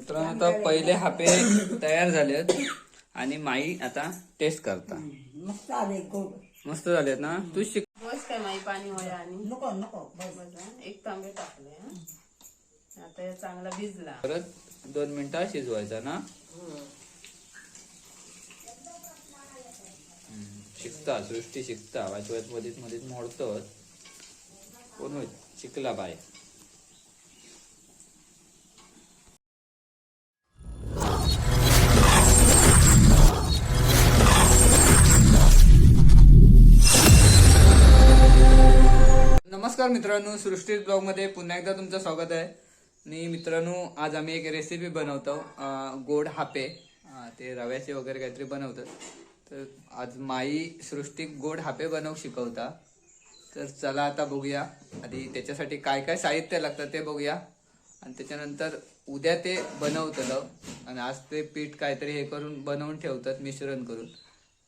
मित्रांनो आता पहिले हापे तयार झालेत आणि माई आता टेस्ट करता. मस्त आले गोड मस्त झालेत ना? तू शिक बस काय माई पाणी होया आणि नको नको बस. बस हा. एक तांबे टाकले हा. आता हे चांगला भिजला. परत दोन मिनिटं शिजवायचा ना? हम्म, शिकता सृष्टी शिकता. वाचवत मध्येच मध्येच मोडतो कोण होय शिकला बाय नमस्कार मित्रांनो सृष्टी ब्लॉगमध्ये पुन्हा एकदा तुमचं स्वागत आहे. आणि मित्रांनो आज आम्ही एक रेसिपी बनवतो गोड हापे. ते रव्याचे वगैरे काहीतरी बनवतात. तर आज माई सृष्टी गोड हापे बनवू शिकवता. तर चला आता बघूया. आधी त्याच्यासाठी काय काय साहित्य लागतं ते बघूया. आणि त्याच्यानंतर उद्या ते बनवतलं. आणि आज ते पीठ काहीतरी हे करून बनवून ठेवतात मिश्रण करून.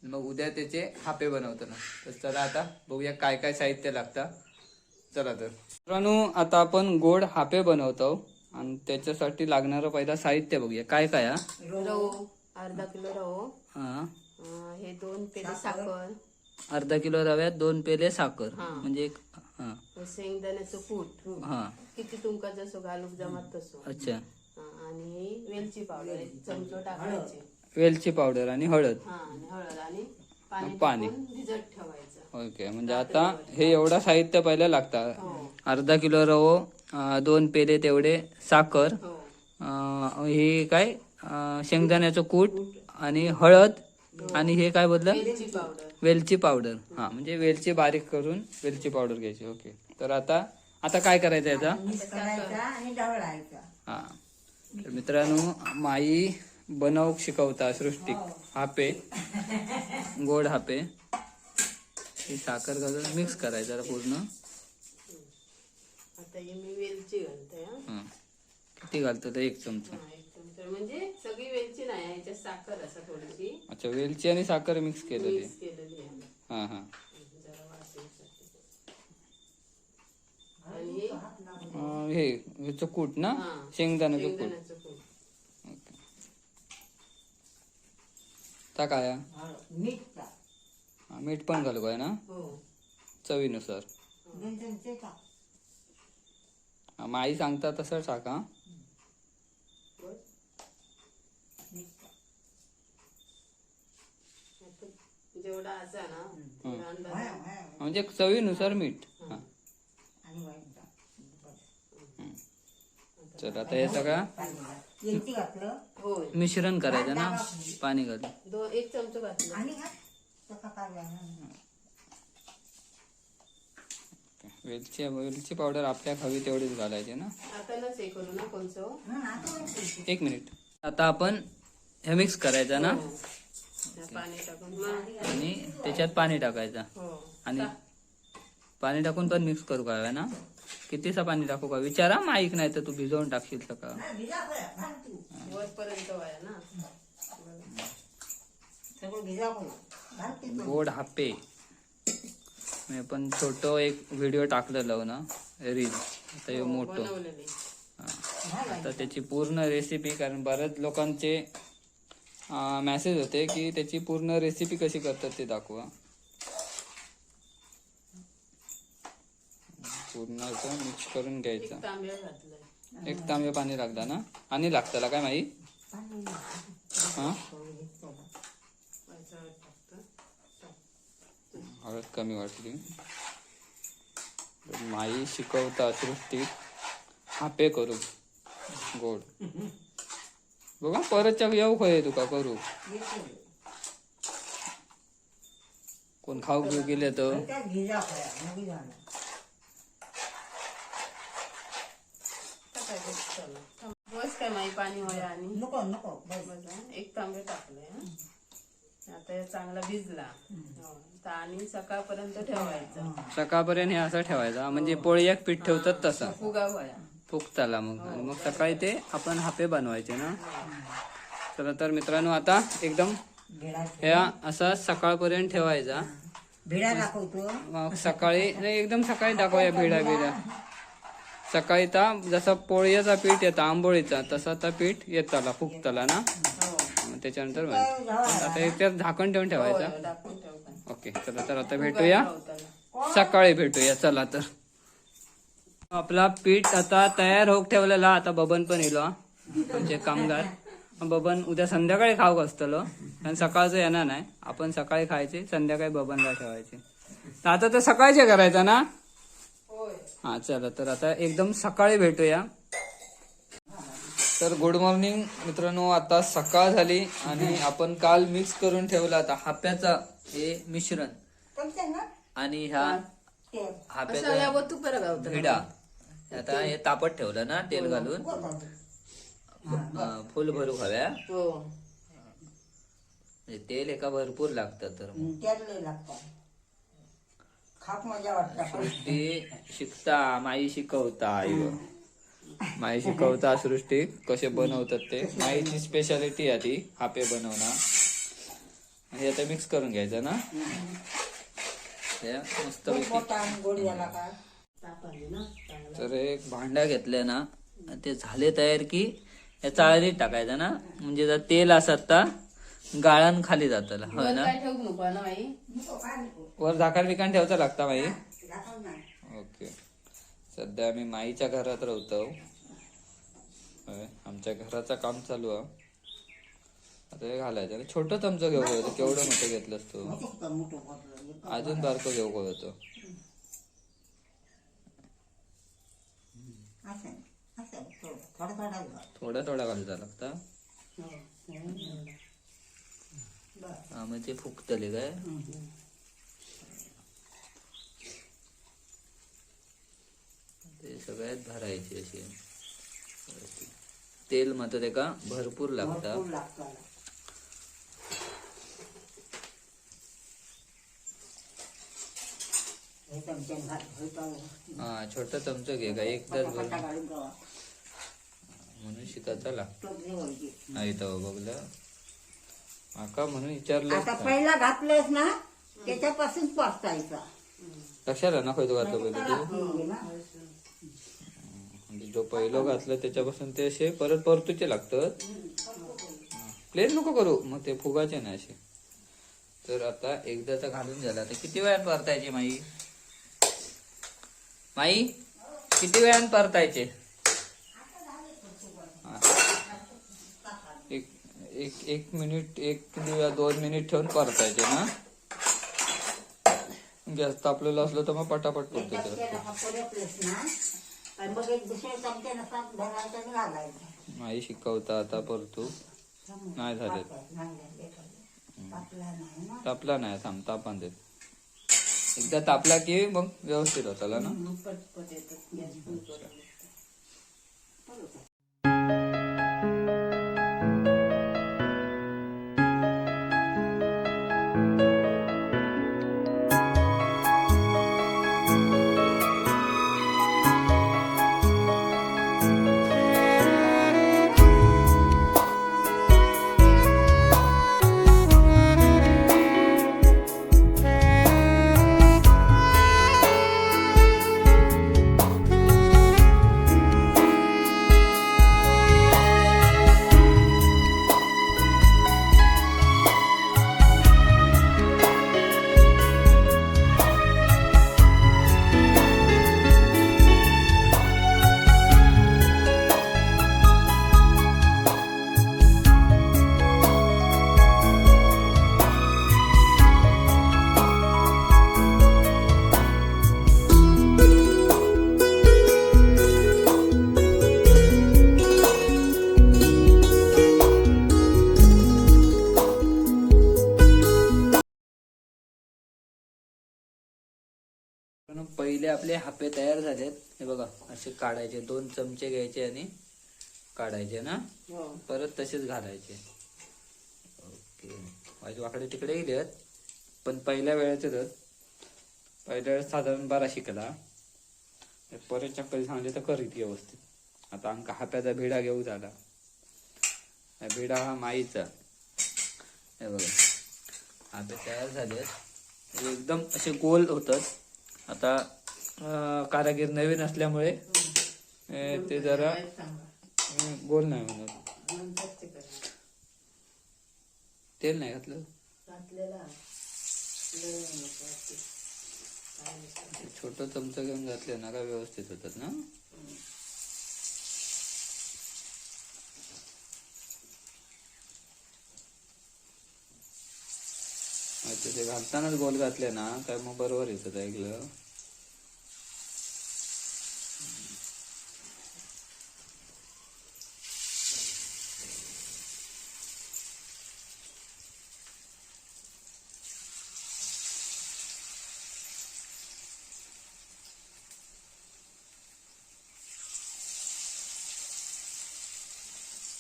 मग उद्या त्याचे हापे बनवतो ना तर चला आता बघूया काय काय साहित्य लागतं. चला तर. मित्रांनो आता आपण गोड हापे बनवतो आणि त्याच्यासाठी लागणारं पहिला साहित्य बघूया. काय काय हा? रवो अर्धा किलो रवो. हा. अं, हे दोन पेले साखर. अर्धा किलो रव्यात दोन पेले साखर. हा. म्हणजे एक हा. शेंगदाण्याचं कूट. हा. किती तुमका जसो घालूक जमत तसो. अच्छा. हा, आणि वेलची पावडर एक चमचो टाकायचे. वेलची पावडर आणि हळद. हा आणि हळद आणि पाणी पाणी. टाकून भिजत ठेवायचं. ओके म्हणजे आता हे एवढं साहित्य पहिलं लागतं. अर्धा किलो रवो दोन पेले तेवढे साखर हो. हे काय शेंगदाण्याचं कूट आणि हळद आणि हे काय बोललं वेलची पावडर. हा म्हणजे वेलची बारीक करून वेलची पावडर घ्यायची. ओके. तर आता आता काय करायचं याचा हा. तर मित्रांनो माई बनव शिकवता सृष्टी हापे. गोड हापे. ही साखर घालून मिक्स करायचं जरा पूर्ण. आता हे मी वेलची घालते हा. हा. किती घालतो ते एक चमचा. हा, एक चमचा. म्हणजे सगळी वेलची नाही ह्याच्यात साखर असं थोडीशी. अच्छा वेलची आणि साखर मिक्स केलेली. मिक्स केलेली आहे. हा हा. जरा वास येण्यासाठी. आणि अं, हे ह्याचं कूट ना? हा. शेंगदाण्याचं कूट. शेंगदाण्याचं कूट. ओके. ता काय हा? हळद, मीठ टाक. हा, मीठ पण घालू काय ना? हो. चवीनुसार. दोन चमचे टाक माई सांगता तसं टाका जेवढा असा ना. म्हणजे चवीनुसार मीठ. हा. चल आता हे सगळं मिश्रण करायचं ना? पाणी घालून. दो एक चमचो घातलं. वेलची वेलची पावडर आपल्या हवी तेवढीच घालायची ना? हे करू कोणचं. एक मिनिट. आता आपण हे मिक्स करायचं ना? हो. आणि त्याच्यात पाणी टाकायचं. हो. आणि पाणी टाकून पण मिक्स करू का ना कितीसा पाणी टाकू का? विचारा माईक नाही तर तू भिजवून टाकशील सकाळ हा, भिजा बरं, घाल तू. वरपर्यंत गोड हापे. मी पण छोट एक व्हिडिओ टाकलेलं ना रील आता हे मोठं. बनवलेली. घाल आता त्याची पूर्ण रेसिपी कारण बऱ्याच लोकांचे मेसेज होते की त्याची पूर्ण रेसिपी कशी करतात ते दाखवा. पूर्ण असं मिक्स करून घ्यायचं. एक तांब्या तांबे पाणी लागतं ना? आणि लागतं काय माही पाणी हा थोडं घेतलं. पैसा टाकतं हळद कमी वाटली. माई शिकवता सृष्टी. हापे करू. गोड. बघा परतच्या येऊ खय तुका करू. कोण खाऊ घेऊ गेले तर. बस काय माई पाणी होया आणि. नको नको बस. बस. एक तांबे टाकले आता हे चांगला भिजला. हो. तर आणि सकाळपर्यंत ठेवायचं. सकाळपर्यंत हे असं ठेवायचा. म्हणजे पोळी एक पीठ ठेवतात तसा. फुगा होया फुगताला मग. आणि मग सकाळी ते आपण हापे बनवायचे ना. चला तर मित्रांनो आता एकदम भिडा ह्या असा सकाळपर्यंत ठेवायचा. भिडा दाखवतो. मग सकाळी नाही एकदम सकाळी दाखवूया भिडा भिडा. सकाळी ता जसा पोळीचा पीठ येता आंबोळीचा तसा ता पीठ येताला फुगताला ना. हो. त्याच्यानंतर. आता याच्यात झाकण ठेवून ठेवायचं होय, टाकून ठेव का. ओके चला तर आता भेटूया. सकाळी भेटूया चला तर आपला पीठ आता तयार होऊक ठेवलेला आता बबन पण येलो हा. म्हणजे कामगार बबन उद्या संध्याकाळी खाऊक असतलो कारण सकाळचं येणार नाही आपण सकाळी खायचे संध्याकाळी बबनला ठेवायचे तर आता तर सकाळचे करायचं ना हा चला तर आता एकदम सकाळी भेटूया तर गुड मॉर्निंग मित्रांनो. आता सकाळ झाली आणि आपण काल मिक्स करून ठेवला आता हाप्याचा हे मिश्रण. आणि ह्या हाप्याचा भिडा. आता हे तापत ठेवलं ना तेल घालून. फुल भरू हव्या. हो. तेल एका भरपूर लागतं तर त्यातले लागतात खाप मजा वाटतं. सृष्टी शिकता माई शिकवता आई. माई शिकवता सृष्टी कसे बनवतात ते. माईची स्पेशालिटी आहे ती हापे बनवणं. हे आता मिक्स करून घ्यायचं ना? हे मस्त आणि तर एक भांडा घेतलंय ना ते झाले तयार की या चाळणीत टाकायचं ना? म्हणजे जर तेल असत तर गाळण खाली जातलं होय वर ना वर झाकण बिकाण ठेवता लागता माई सध्या आम्ही माईच्या घरात राहतो. होय, आमच्या घराचं काम चालू आहे. आता हे घालायचं. आणि छोटंच आमचं घेऊ होतं केवढं मोठं घेतलंस तू? अजून बारकं घेऊ होतो थोडा थोडा घालता लागता? आम्ही हा मग ते फुकतले काय? सगळ्यात भरायचे असे तेल मात्र ते का भरपूर लागतं. हे छोटा चमचा घे का? घालून ठेवा. म्हणून शिकायचा लागतो. नाही तर बघलं. माका म्हणून विचारलं आता पहिला घातलेस ना त्याच्यापासून परतायचा लक्षात आहे ना खयतो घातलं पहिलं तू? जो पहिलं घातलं त्याच्यापासून ते असे परत परतूचे लागतात. प्लेन नको करू. मग ते फुगाचे नाही असे. तर आता एकदाचा घालून झाला. तर किती वेळात परतायचे माई? माई किती वेळात परतायचे. एक एक एक मिनिट एक दोन मिनिट ठेवून परतायचे ना. गॅस तापलेलं असलं तर मग पटापट परतो आणि मग एक दुसऱ्या चमच्यानं साप भरायचा आणि घालायचा माई शिकवता आता परतू. नाही झाले तापला नाही थांब तापान देत. एकदा तापला की मग व्यवस्थित होताला ना? मग पटपट येतात गॅस फुल करून. पण आपले हापे तयार झालेत. हे बघा असे काढायचे दोन चमचे घ्यायचे आणि काढायचे ना? हो. परत तसेच घालायचे. ओके. वाकडे तिकडे गेलेत पण पहिल्या वेळेचे तर पहिल्या वेळेस साधारण बारा शिकला. परत चक्कर सांगले तर करीत व्यवस्थित. आता आमका हाप्याचा भिडा घेऊ झाला. भिडा हा माईचा. हे बघा. हापे तयार झालेत. हे एकदम असे गोल होतात. आता कारागीर नवीन असल्यामुळे ते जरा बोल गोल नाही म्हणत तेल नाही घातलं? छोट लय छोटं चमचं घेऊन घातले ना का व्यवस्थित होतात ना? अच्छा ते घालतानाच गोल घातले ना काय मग बरोबर येतात ऐकलं.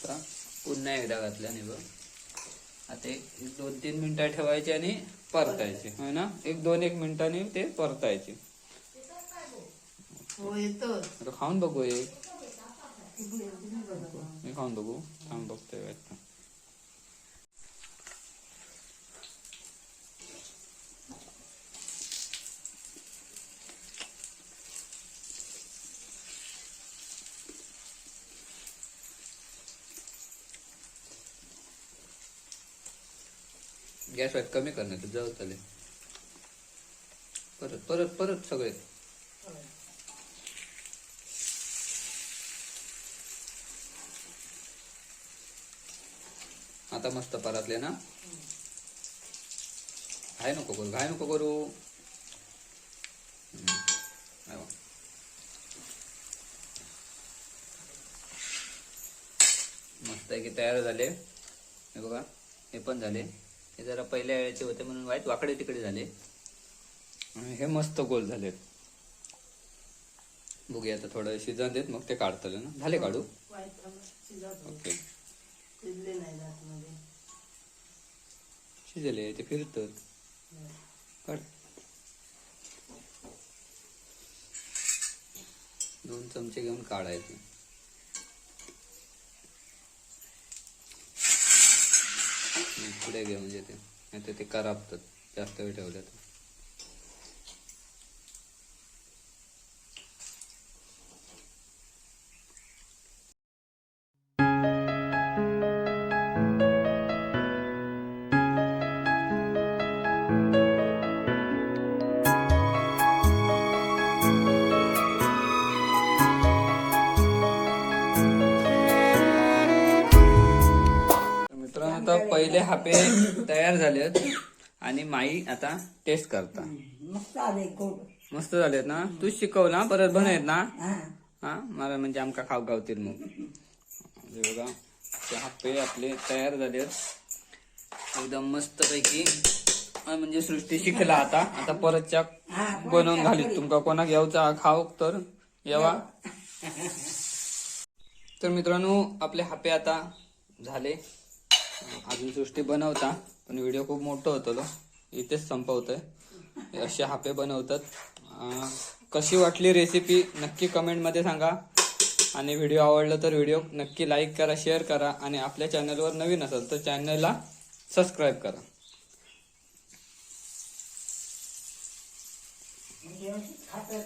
आता पुन्हा एकदा घातल्याने बघ. आता एक दोन तीन मिनिटं ठेवायचे आणि परतायचे. होय ना? एक दोन एक मिनिटांनी ते परतायचे. हो खाऊन बघू एक. मी खाऊन बघू. थांब बघतोय आता गॅस वाईट कमी करण्यात जळतले चालेल परत परत परत सगळे. आता मस्त परतले ना? घाय नको करू घाय नको करू. मस्त आहे की तयार झाले. हे बघा हे पण झाले. हे जरा पहिल्या वेळेचे होते म्हणून वाईट वाकडे तिकडे झाले. आणि हे मस्त गोल झालेत. बघूया आता थोडं शिजन देत मग ते काढतले ना. झाले काढू. ओके. शिजले नाही जात मध्ये. शिजले ते फिरतात काढ. दोन चमचे घेऊन काढायचे. पुढे घेऊन येते म्हणजे ते. नाही तर ते करापतात. जास्त वेळ ठेवलं तर पहिले हापे तयार झालेत आणि माई आता टेस्ट करता. मस्त आले गोड. मस्त झालेत ना? तू शिकव ना परत बनवत ना? हा. हा? मला म्हणजे आमका खाऊ गावतील मग. हे बघा ते हापे आपले तयार झालेत. एकदम मस्त पैकी म्हणजे सृष्टी शिकला आता. आता परतच्या बनवून घालीत. तुमका कोणाक यावचा खाऊ तर? यावा. तर मित्रांनो आपले हापे आता झाले. अजून सृष्टी बनवता पण व्हिडिओ खूप मोठं होतं इथेच संपवतोय. असे हापे बनवतात. कशी वाटली रेसिपी नक्की कमेंटमध्ये सांगा. आणि व्हिडिओ आवडला तर व्हिडिओ नक्की लाईक करा शेअर करा. आणि आपल्या चॅनलवर नवीन असाल तर चॅनलला सबस्क्राईब करा. खातात